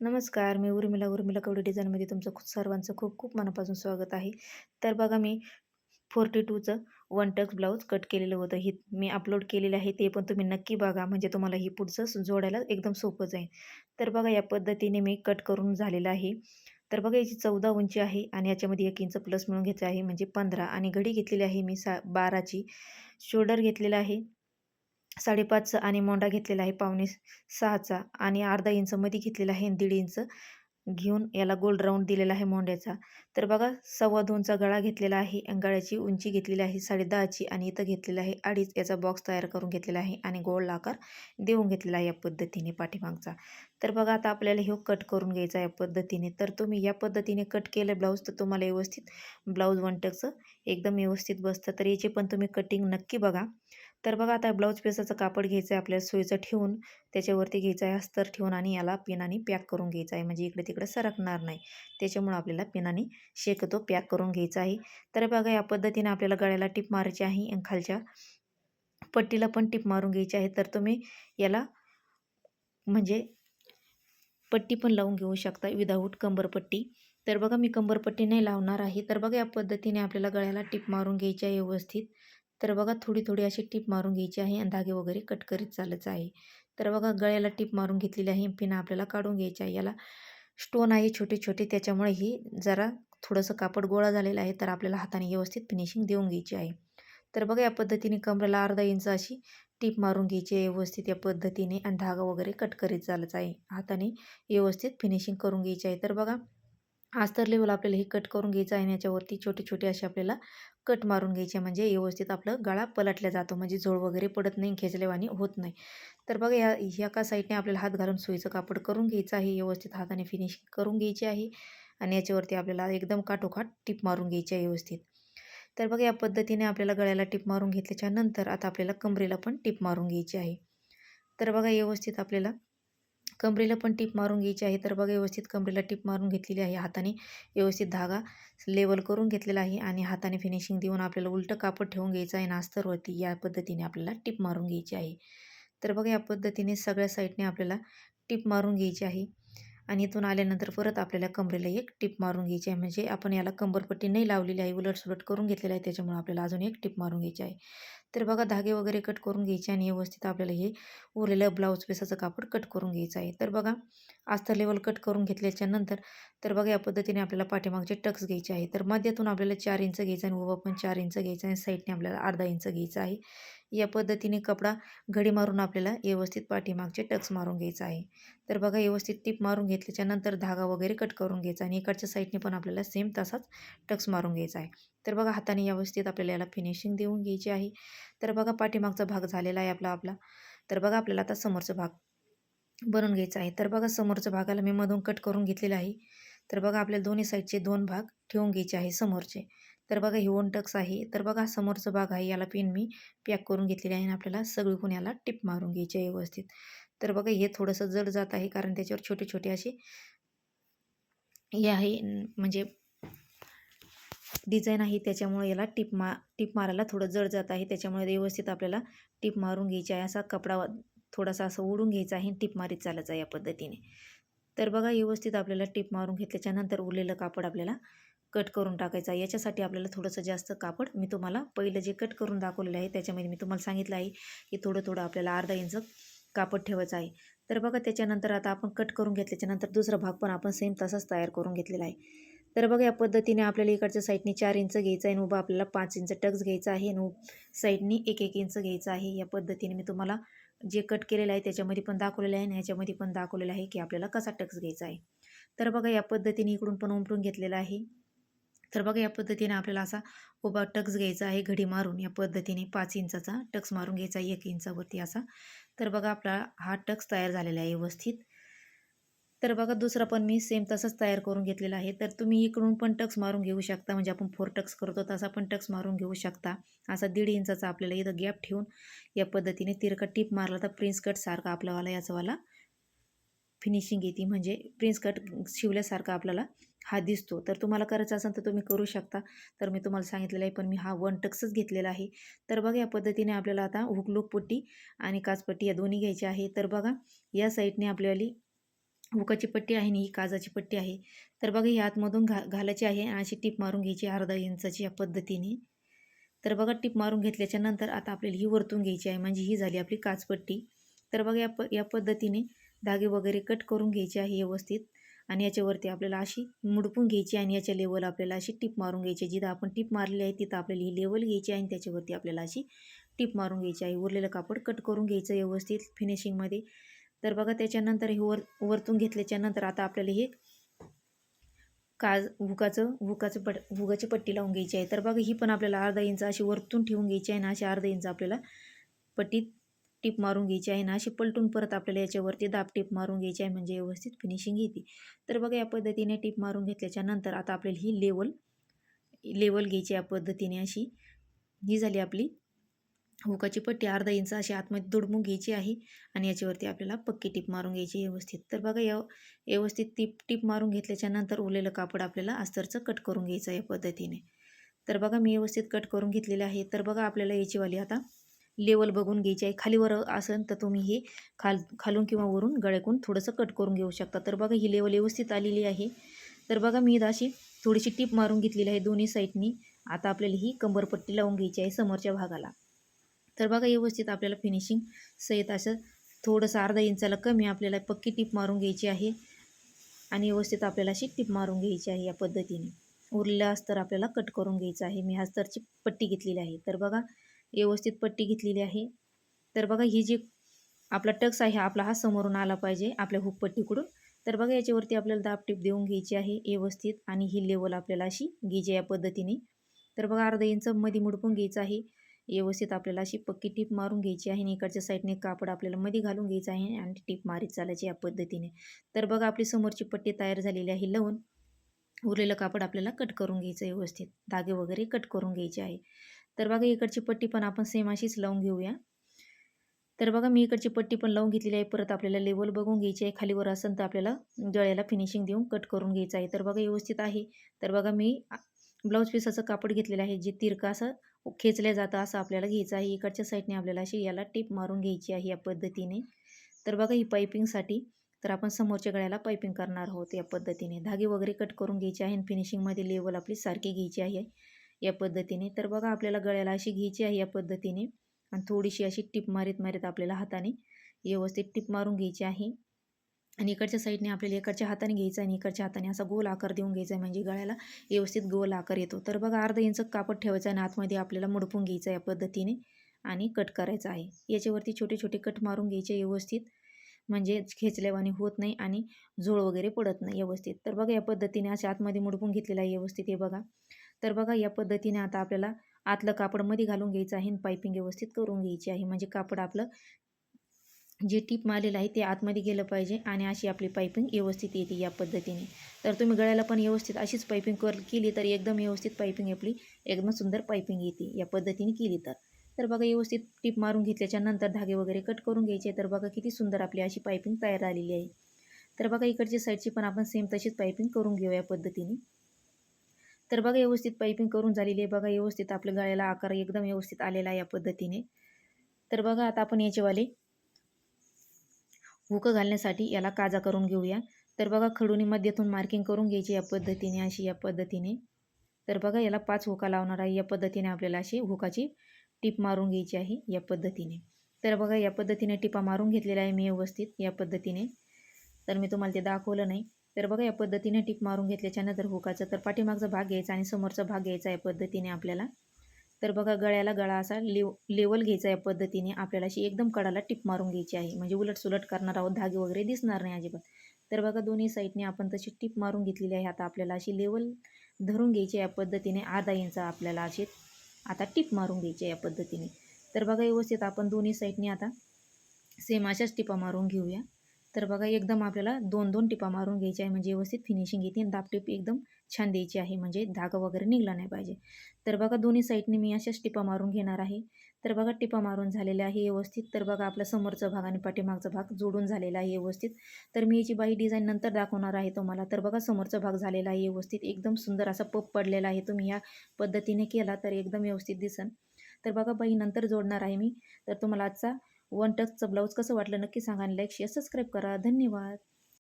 नमस्कार मी उर्मिला. उर्मिला कवडे डिझाईनमध्ये तुमचं खूप सर्वांचं खूप खूप मनापासून स्वागत आहे. तर बघा मी फोर्टी टूचं वन टक्स ब्लाऊज कट केलेलं होतं. ही मी अपलोड केलेलं आहे ते पण तुम्ही नक्की बघा. म्हणजे तुम्हाला ही पुढचं जोडायला एकदम सोपं जाईल. तर बघा या पद्धतीने मी कट करून झालेलं आहे. तर बघा याची चौदा उंची आहे आणि याच्यामध्ये एक इंच प्लस मिळून घेतलं आहे. म्हणजे पंधरा. आणि घडी घेतलेली आहे मी सा बाराची. शोल्डर घेतलेला आहे. साडेपाचचा आणि मोंडा घेतलेला आहे पावणे सहाचा आणि अर्धा इंच मध्ये घेतलेला आहे दीड इंच घेऊन याला गोल राऊंड दिलेला आहे मोंड्याचा तर बघा सव्वा दोनचा गळा घेतलेला आहे आणि गळ्याची उंची घेतलेली आहे साडे दहाची आणि इथं घेतलेला आहे अडीच याचा बॉक्स तयार करून घेतलेला आहे आणि गोल आकार देऊन घेतलेला आहे या पद्धतीने पाठीमागचा. तर बघा आता आपल्याला हे कट करून घ्यायचा या पद्धतीने. तर तुम्ही या पद्धतीने कट केलं ब्लाऊज तर तुम्हाला व्यवस्थित ब्लाऊज वनटकचं एकदम व्यवस्थित बसतं. तर याची पण तुम्ही कटिंग नक्की बघा. तर बघा आता ब्लाऊज पीसाचं कापड घ्यायचं आहे आपल्याला सोयीचं ठेवून त्याच्यावरती घ्यायचं आहे अस्तर ठेवून आणि याला पिनाने पॅक करून घ्यायचं आहे. म्हणजे इकडे तिकडे सरकणार नाही. त्याच्यामुळं आपल्याला पिनाने शेकतो पॅक करून घ्यायचा आहे. तर बघा या पद्धतीने आपल्याला गळ्याला टिप मारायची आहे आणि खालच्या पट्टीला पण टिप मारून घ्यायची आहे. तर तुम्ही याला म्हणजे पट्टी पण लावून घेऊ शकता विदाऊट कंबरपट्टी तर बघा मी कंबरपट्टी नाही लावणार आहे. तर बघा या पद्धतीने आपल्याला गळ्याला टिप मारून घ्यायची आहे व्यवस्थित. तर बघा थोडी थोडी अशी टीप मारून घ्यायची आहे आणि धागे वगैरे कट करीत चालत आहे. तर बघा गळ्याला टीप मारून घेतलेली आहे पिना आपल्याला काढून घ्यायची आहे. याला स्टोन आहे छोटे छोटे त्याच्यामुळे ही जरा थोडंसं कापड गोळा झालेलं आहे तर आपल्याला हाताने व्यवस्थित फिनिशिंग देऊन घ्यायची आहे. तर बघा या पद्धतीने कमरेला अर्धा इंच अशी टीप मारून घ्यायची आहे व्यवस्थित या पद्धतीने आणि धागा वगैरे कट करीत चालत आहे. हाताने व्यवस्थित फिनिशिंग करून घ्यायची आहे. तर बघा आस्तर लेवल आपल्याला हे कट करून घ्यायचं आहे आणि याच्यावरती छोटे छोटे असे आपल्याला कट मारून घ्यायचे. म्हणजे व्यवस्थित आपलं गळा पलटल्या जातो. म्हणजे झोळ वगैरे पडत नाही खेचलेवानी होत नाही. तर बघा या एका साईडने आपल्याला हात घालून सुईचं कापड करून घ्यायचं आहे. व्यवस्थित हाताने फिनिशिंग करून घ्यायची आहे. आणि याच्यावरती आपल्याला एकदम काठोकाठ टिप मारून घ्यायची आहे व्यवस्थित. तर बघा या पद्धतीने आपल्याला गळ्याला टिप मारून घेतल्याच्या नंतर आता आपल्याला कमरेला पण टिप मारून घ्यायची आहे. तर बघा व्यवस्थित आपल्याला कमरेला पण टीप मारून घ्यायची आहे. तर बघा व्यवस्थित कमरेला टीप मारून घेतलेली आहे. हाताने व्यवस्थित धागा लेवल करून घेतलेला आहे आणि हाताने फिनिशिंग देऊन आपल्याला उलटं कापड ठेवून घ्यायचं आहे. नास्तरवरती या पद्धतीने आपल्याला टीप मारून घ्यायची आहे. तर बघा या पद्धतीने सगळ्या साईडने आपल्याला टीप मारून घ्यायची आहे. आणि इथून आल्यानंतर परत आपल्याला कमरेला एक टिप मारून घ्यायची आहे. म्हणजे आपण याला कंबरपट्टी नाही लावलेली आहे. उलटसुलट करून घेतलेला आहे. त्याच्यामुळे आपल्याला अजून एक टिप मारून घ्यायची आहे. तर बघा धागे वगैरे कट करून घ्यायचे आणि व्यवस्थित आपल्याला हे उरलेलं ब्लाऊज पिसाचं कापड कट करून घ्यायचं आहे. तर बघा आस्तर लेवल कट करून घेतल्याच्या नंतर तर बघा या पद्धतीने आपल्याला पाठीमागचे टक्स घ्यायचे आहे. तर मध्यातून आपल्याला चार इंच घ्यायचं आणि उभं पण चार इंच घ्यायचं आणि साईडने आपल्याला अर्धा इंच घ्यायचं आहे. या पद्धतीने कपडा घडी मारून आपल्याला व्यवस्थित पाठीमागचे टक्स मारून घ्यायचं आहे. तर बघा व्यवस्थित टीप मारून घेतल्याच्या नंतर धागा वगैरे कट करून घ्यायचा आणि इकडच्या साईडने पण आपल्याला सेम तसाच टक्स मारून घ्यायचा आहे. तर बघा हाताने व्यवस्थित आपल्याला याला फिनिशिंग देऊन घ्यायची आहे. तर बघा पाठीमागचा भाग झालेला आहे आपला आपला. तर बघा आपल्याला आता समोरचा भाग बनवून घ्यायचा आहे. तर बघा समोरच्या भागाला मी मधून कट करून घेतलेला आहे. तर बघा आपल्याला दोन्ही साईडचे दोन भाग ठेवून घ्यायचे आहे समोरचे. तर बघा ही वन टक्स आहे. तर बघा समोरचं भाग आहे. याला पिन मी पॅक करून घेतलेली आहे आणि आपल्याला सगळी कोण याला टिप मारून घ्यायची आहे व्यवस्थित. तर बघा हे थोडंसं जड जात आहे कारण त्याच्यावर छोटे छोटे असे हे आहे. म्हणजे डिझाईन आहे त्याच्यामुळे याला टिप मा टिप मारायला थोडं जड जात आहे. त्याच्यामुळे व्यवस्थित आपल्याला टिप मारून घ्यायची आहे. असा कपडा थोडासा असं ओढून घ्यायचा आहे टिप मारीत चालायचं या पद्धतीने. तर बघा व्यवस्थित आपल्याला टिप मारून घेतल्याच्यानंतर उरलेलं कापड आपल्याला कट करून टाकायचा. आहे याच्यासाठी आपल्याला थोडंसं जास्त कापड मी तुम्हाला पहिलं जे कट करून दाखवलेलं आहे त्याच्यामध्ये मी तुम्हाला सांगितलं आहे की थोडं थोडं आपल्याला अर्धा इंच कापड ठेवायचं आहे. तर बघा त्याच्यानंतर आता आपण कट करून घेतल्याच्यानंतर दुसरा भाग पण आपण सेम तसाच तयार करून घेतलेला आहे. तर बघा या पद्धतीने आपल्याला इकडच्या साईडने चार इंच घ्यायचं आहे आणि उभा आपल्याला पाच इंच टक्स घ्यायचा आहे आणि साईडनी एक एक इंच घ्यायचं आहे. या पद्धतीने मी तुम्हाला जे कट केलेलं आहे त्याच्यामध्ये पण दाखवलेलं आहे आणि ह्याच्यामध्ये पण दाखवलेलं आहे की आपल्याला कसा टक्स घ्यायचा आहे. तर बघा या पद्धतीने इकडून पण उमटून घेतलेला आहे. तर बघा या पद्धतीने आपल्याला असा उभा टक्स घ्यायचा आहे घडी मारून. या पद्धतीने पाच इंचाचा टक्स मारून घ्यायचा एक इंचावरती असा. तर बघा आपला हा टक्स तयार झालेला आहे व्यवस्थित. तर बघा दुसरा पण मी सेम तसंच तयार करून घेतलेला आहे. तर तुम्ही इकडून पण टक्स मारून घेऊ शकता. म्हणजे आपण फोर टक्स करतो तसा पण टक्स मारून घेऊ शकता. असा दीड इंचाचा आपल्याला इथं गॅप ठेवून या पद्धतीने तिरकट टीप मारला तर प्रिन्स कटसारखा आपल्यावाला याचावाला फिनिशिंग येते. म्हणजे प्रिन्स कट शिवल्यासारखा आपल्याला हा दिसतो. तर तुम्हाला करायचं असेल तर तुम्ही करू शकता. तर मी तुम्हाला सांगितलेलं आहे पण मी हा वन टक्सच घेतलेला आहे. तर बघा या पद्धतीने आपल्याला आता हुकलूक पट्टी आणि काचपट्टी या दोन्ही घ्यायची आहे. तर बघा या साईडने आपल्याला हुकाची पट्टी आहे आणि ही काजाची पट्टी आहे. तर बघा ही आतमधून घा घालायची आहे आणि अशी टीप मारून घ्यायची अर्धा इंचाची या पद्धतीने. तर बघा टीप मारून घेतल्याच्या नंतर आता आपल्याला ही वरतून घ्यायची आहे. म्हणजे ही झाली आपली काचपट्टी. तर बघा या प या पद्धतीने धागे वगैरे कट करून घ्यायचे आहे व्यवस्थित. आणि याच्यावरती आपल्याला अशी मुडपून घ्यायची आणि याच्या लेवल आपल्याला अशी टिप मारून घ्यायची. जिथं आपण टिप मारली आहे तिथं आपल्याला ही लेवल घ्यायची आहे आणि त्याच्यावरती आपल्याला अशी टिप मारून घ्यायची आहे. उरलेलं कापड कट करून घ्यायचं व्यवस्थित फिनिशिंगमध्ये तर बघा त्याच्यानंतर हे वर वरतून घेतल्याच्यानंतर आता आपल्याला हे काज हुकाचं हुकाचं पट हुगाची पट्टी लावून घ्यायची आहे. तर बघा ही पण आपल्याला अर्धा इंच अशी वरतून ठेवून घ्यायची आहे आणि अशी अर्धा इंच आपल्याला पट्टी टीप मारून घ्यायची आहे ना अशी पलटून परत आपल्याला याच्यावरती दाब टीप मारून घ्यायची आहे म्हणजे व्यवस्थित फिनिशिंग येते. तर बघा या पद्धतीने टीप मारून घेतल्याच्या नंतर आता आपल्याला ही लेवल लेवल घ्यायची या पद्धतीने अशी. ही झाली आपली हुकाची पट्टी अर्धा इंच अशी आतमध्ये दुडमून घ्यायची आहे आणि याच्यावरती आपल्याला पक्की टीप मारून घ्यायची व्यवस्थित. तर बघा या व्यवस्थित टीप टीप मारून घेतल्याच्या नंतर उरलेलं कापड आपल्याला अस्तरचं कट करून घ्यायचं या पद्धतीने. तर बघा मी व्यवस्थित कट करून घेतलेलं आहे. तर बघा आपल्याला याचीवाली आता लेवल बघून घ्यायची आहे. खालीवर असेल तर तुम्ही हे खाल खालून किंवा वरून गळ्याकून थोडंसं कट करून घेऊ शकता. तर बघा ही लेवल व्यवस्थित आलेली आहे. तर बघा मी अशी थोडीशी टीप मारून घेतलेली आहे दोन्ही साईडनी आता आपल्याला ही कंबरपट्टी लावून घ्यायची आहे समोरच्या भागाला. तर बघा व्यवस्थित आपल्याला फिनिशिंग सहित असं थोडंसं अर्धा इंचाला कमी आपल्याला पक्की टीप मारून घ्यायची आहे. आणि व्यवस्थित आपल्याला अशी टीप मारून घ्यायची आहे या पद्धतीने. उरलेला अस्तर आपल्याला कट करून घ्यायचं आहे. मी अस्तरची पट्टी घेतलेली आहे. तर बघा व्यवस्थित पट्टी घेतलेली आहे. तर बघा ही जी आपला टक्स आहे आपला हा समोरून आला पाहिजे आपल्या हुकपट्टीकडून तर बघा याच्यावरती आपल्याला दाब टीप देऊन घ्यायची आहे व्यवस्थित. आणि ही लेवल आपल्याला अशी घ्यायची या पद्धतीने. तर बघा अर्धा इंच मध्ये मुडपून घ्यायचं आहे. व्यवस्थित आपल्याला अशी पक्की टीप मारून घ्यायची आहे. आणि इकडच्या साईडने कापड आपल्याला मध्ये घालून घ्यायचं आहे आणि टीप मारीत चालायची या पद्धतीने. तर बघा आपली समोरची पट्टी तयार झालेली आहे. लावून उरलेलं कापड आपल्याला कट करून घ्यायचं व्यवस्थित. धागे वगैरे कट करून घ्यायचे आहे. तर बघा इकडची पट्टी पण आपण सेम अशीच लावून घेऊया. तर बघा मी इकडची पट्टी पण लावून घेतलेली आहे. परत आपल्याला लेवल बघून घ्यायची आहे. खालीवर असेल तर आपल्याला गळ्याला फिनिशिंग देऊन कट करून घ्यायचं आहे. तर बघा व्यवस्थित आहे. तर बघा मी ब्लाऊज पीसाचं कापड घेतलेलं आहे जे तिरका असं खेचलं जातं असं आपल्याला घ्यायचं आहे. इकडच्या साईडने आपल्याला अशी याला टीप मारून घ्यायची आहे या पद्धतीने. तर बघा ही पायपिंगसाठी तर आपण समोरच्या गळ्याला पायपिंग करणार आहोत या पद्धतीने. धागे वगैरे कट करून घ्यायचे आहे आणि फिनिशिंगमध्ये लेवल आपली सारखी घ्यायची आहे. या पद्धतीने. तर बघा आपल्याला गळ्याला अशी घ्यायची आहे या पद्धतीने. आणि थोडीशी अशी टिप मारीत मारीत आपल्याला हाताने व्यवस्थित टिप मारून घ्यायची आहे. आणि इकडच्या साईडने आपल्याला इकडच्या हाताने घ्यायचं आणि इकडच्या हाताने असा गोल आकार देऊन घ्यायचा आहे. म्हणजे गळ्याला व्यवस्थित गोल आकार येतो. तर बघा अर्धा इंच कापड ठेवायचा आणि आतमध्ये आपल्याला मुडपून घ्यायचं या पद्धतीने आणि कट करायचा आहे. याच्यावरती छोटे छोटे कट मारून घ्यायचे व्यवस्थित. म्हणजे खेचल्यावाने होत नाही आणि झोळ वगैरे पडत नाही व्यवस्थित. तर बघा या पद्धतीने अशा आतमध्ये मुडपून घेतलेलं आहे व्यवस्थित हे बघा. तर बघा या पद्धतीने आता आपल्याला आतलं कापडमध्ये घालून घ्यायचं आहे आणि पायपिंग व्यवस्थित करून घ्यायची आहे. म्हणजे कापड आपलं जे टीप मारलेलं आहे ते आतमध्ये गेलं पाहिजे आणि अशी आपली पायपिंग व्यवस्थित येते या पद्धतीने. तर तुम्ही गळ्याला पण व्यवस्थित अशीच पायपिंग कर केली तर एकदम व्यवस्थित पायपिंग आपली एकदम सुंदर पायपिंग येते या पद्धतीने केली तर. तर बघा व्यवस्थित टीप मारून घेतल्याच्या नंतर धागे वगैरे कट करून घ्यायचे तर बघा किती सुंदर आपली अशी पायपिंग तयार आलेली आहे. तर बघा इकडची साईडची पण आपण सेम तशीच पायपिंग करून घेऊ या पद्धतीने. तर बघा व्यवस्थित पायपिंग करून झालेली आहे बघा व्यवस्थित आपल्या गळ्याला आकार एकदम व्यवस्थित आलेला आहे या पद्धतीने. तर बघा आता आपण याचेवाले हुकं घालण्यासाठी याला काजा करून घेऊया. तर बघा खडूनी मध्यातून मार्किंग करून घ्यायची या पद्धतीने अशी या पद्धतीने. तर बघा याला पाच हुका लावणार आहे. या पद्धतीने आपल्याला अशी हुकाची टीप मारून घ्यायची आहे या पद्धतीने. तर बघा या पद्धतीने टिपा मारून घेतलेल्या आहे मी व्यवस्थित या पद्धतीने. तर मी तुम्हाला ते दाखवलं नाही. तर बघा या पद्धतीने टिप मारून घेतल्याच्यानंतर हुकाचा तर पाठीमागचा भाग घ्यायचा आणि समोरचा भाग घ्यायचा या पद्धतीने आपल्याला. तर बघा गळ्याला गळा असा लेव लेवल घ्यायचा या पद्धतीने आपल्याला अशी एकदम कडाला टिप मारून घ्यायची आहे. म्हणजे उलट सुलट करणार आहोत धागे वगैरे दिसणार नाही अजिबात. तर बघा दोन्ही साईडने आपण तशी टिप मारून घेतलेली आहे. आता आपल्याला अशी लेवल धरून घ्यायची या पद्धतीने. अर्धा इंच आपल्याला अशी आता टिप मारून घ्यायची या पद्धतीने. तर बघा व्यवस्थित आपण दोन्ही साईडने आता सेम अशाच टिपा मारून घेऊया. तर बघा एकदम आपल्याला दोन दोन टिपा मारून घ्यायची आहे. म्हणजे व्यवस्थित फिनिशिंग येते आणि दाबटीप एकदम छान द्यायची आहे. म्हणजे धागा वगैरे निघला नाही पाहिजे. तर बघा दोन्ही साईडने मी अशाच टिपा मारून घेणार आहे. तर बघा टिपा मारून झालेल्या आहे व्यवस्थित. तर बघा आपला समोरचा भाग आणि पाठीमागचा भाग जोडून झालेला आहे व्यवस्थित. तर मी याची बाई डिझाईन नंतर दाखवणार आहे तुम्हाला. तर बघा समोरचा भाग झालेला आहे व्यवस्थित. एकदम सुंदर असा पप पडलेला आहे. तुम्ही ह्या पद्धतीने केला तर एकदम व्यवस्थित दिसन. तर बघा बाई नंतर जोडणार आहे मी. तर तुम्हाला आजचा वन टचचं ब्लाऊज कसं वाटलं नक्की सांगा आणि लाईक शेअर सबस्क्राईब करा. धन्यवाद.